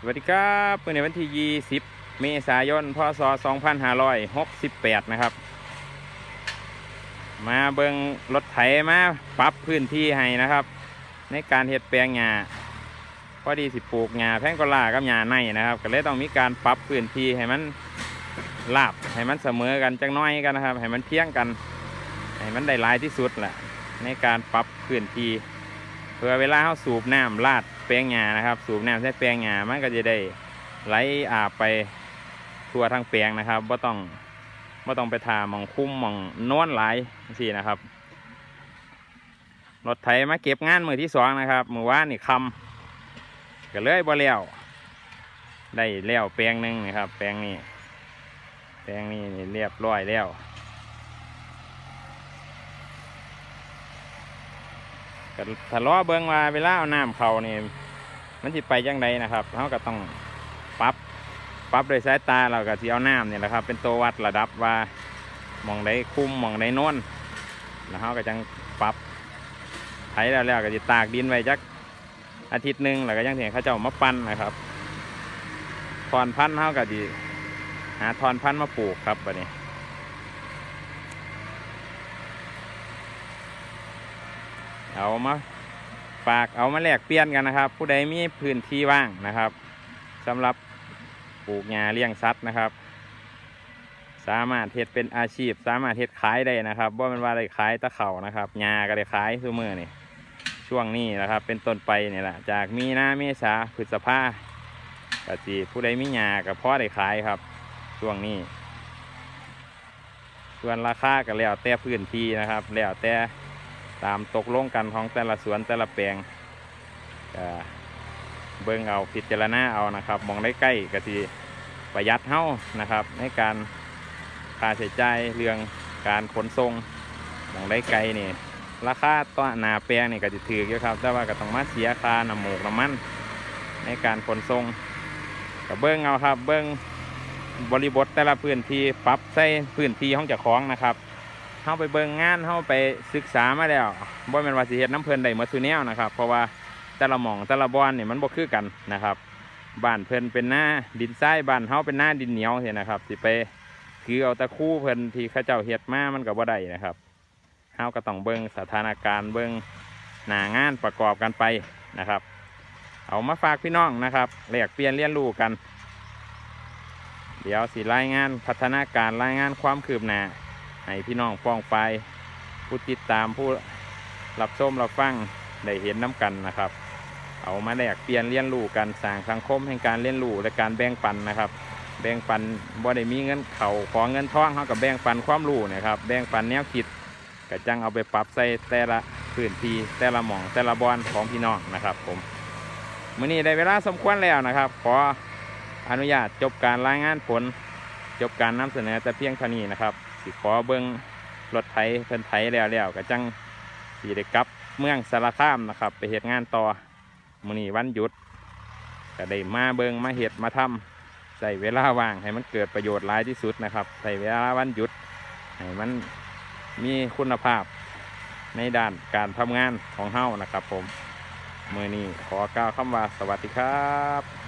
สวัสดีครับในวันที่ 20 เมษายน พศ 2568 นะครับ มาเบิงรถไถมาปรับพื้นที่ให้นะครับ ในการเฮ็ดแปลงหญ้าพอดีสิปลูกหญ้าแพงกลากับหญ้าในนะครับ ก็เลยต้องมีการปรับพื้นที่ให้มันราบให้มันเสมอกันจังน้อยกันนะครับ ให้มันเพียงกันให้มันได้หลายที่สุดแหละในการปรับพื้นที่เพื่อเวลาเขาสูบน้ำลาด แปลงหญ้านะครับ สูบน้ำใส่แปลงหญ้ามันก็จะได้ไหลอาบไปทั่วทั้งแปลงนะครับว่าต้องว่าต้องไปทามองคุ้มมองน้นหลายสินะครับรถไถมาเก็บงานมือที่สองนะครับมือว่านี่คำก็เลยบ่แล้วได้แล้วแปลงหนึ่งนะครับ แปลงนี้แปลงนี้นี่เรียบร้อยแล้ว ก็ทะเลาะเบิ่งว่าเวลาเอาน้ำเขานี่มันสิไปจังใดนะครับเขาก็ต้องปรับปรับโดยสายตาเราก็สิเอาน้ำเนี่ยแหละครับ เป็นตัววัดระดับว่ามองใดคุ้มมองใดโน้นแล้วเขาก็จังปรับไถแล้วแล้วก็จะตากดินไว้จักอาทิตย์หนึ่งแล้วก็ยังเห็นเขาเจ้ามาปั้นนะครับทอนพันธุ์เขาก็ดีหาทอนพันธุ์มาปลูกครับบัดนี้ เอามาฝากเอามาแลกเปลี่ยนกันนะครับ ผู้ใดมีพื้นที่ว่างนะครับสำหรับปลูกหญ้าเลี้ยงสัตว์นะครับ สามารถเฮ็ดเป็นอาชีพ สามารถเฮ็ดขายได้นะครับว่ามันว่าได้ขายตะเข่านะครับหญ้าก็ได้ขายซุมือนี่ช่วงนี้นะครับ เป็นต้นไปนี่แหละจากมีนาเมษาพฤษภากะจีผู้ใดมีหญ้าก็พอได้ขายครับ ช่วงนี้ส่วนราคาก็แล้วแต่พื้นที่นะครับ แล้วแต่ ตามตกลงกันของแต่ละสวนแต่ละแปลงเบิ่งเอาพิจารณาเอานะครับ มองได้ใกล้ก็ทีประหยัดเท่านะครับ ในการค่าใช้จ่ายเรื่องการขนส่งมองได้ไกลนี่ราคาต่อหนาแปลงนี่ก็จะถืออยู่ครับ แต่ว่าก็ต้องมาเสียค่าน้ำหมูกน้ำมันในการขนส่งก็เบิ่งเอาครับ เบิ่งบริบทแต่ละพื้นที่ปรับใส่พื้นที่ของเจ้าของนะครับ เข้าไปเบิ่งงานเข้าไปศึกษามาแล้วบ่แม่นว่าสิเฮ็ดน้ำเพลินได้หมดซุแนวนะครับ เพราะว่าแต่ละหม่องแต่ละบอนนี่มันบ่คือกันนะครับบ้านเพิ่นเป็นหน้าดินทรายบ้านเฮาเป็นหน้าดินเหนียวเห็นนะครับสิไปคือเอาตะคู่เพิ่นที่เขาเจ้าเฮ็ดมามันก็บ่ได้นะครับเฮาก็ต้องเบิ่งสถานการณ์เบิ่งหน้างานประกอบกันไปนะครับ เอามาฝากพี่น้องนะครับแลกเปลี่ยนเรียนรู้กัน เดี๋ยวสิรายงานพัฒนาการรายงานความคืบหน้า ให้พี่น้องฟ้องไปผู้ติดตามผู้รับชมรับฟังได้เห็นน้กันนะครับ เอามาแลกเปลี่ยนเรียนรู้กันสร้างสังคมแห่งการเรียนรู้และการแบ่งปันนะครับ แบ่งปันบ่ได้มีเงินเขาขอเงินทองเขากับแบ่งปันความรู้นะครับแบ่งปันแนวคิดก็จังเอาไปปรับใส่แต่ละพื้นที่แต่ละหม่องแต่ละบอนของพี่น้องนะครับ ผมมื้อนี้ได้เวลาสมควรแล้วนะครับ ขออนุญาตจบการรายงานผล จบการนำเสนอแต่เพียงเท่านี้นะครับ สิขอเบิ้งรถไถเพิ่นไถแล้วแล้วก็จังสีได้กลับเมืองสารคามนะครับ ไปเหตุงานต่อมื้อนี้วันหยุดก็ได้มาเบิ้งมาเหตุมาทำใส่เวลาว่างให้มันเกิดประโยชน์หลายที่สุดนะครับใส่เวลาวันหยุดให้มันมีคุณภาพในด้านการทำงานของเฮานะครับผมมือนี้ขอกล่าวคำว่าสวัสดีครับ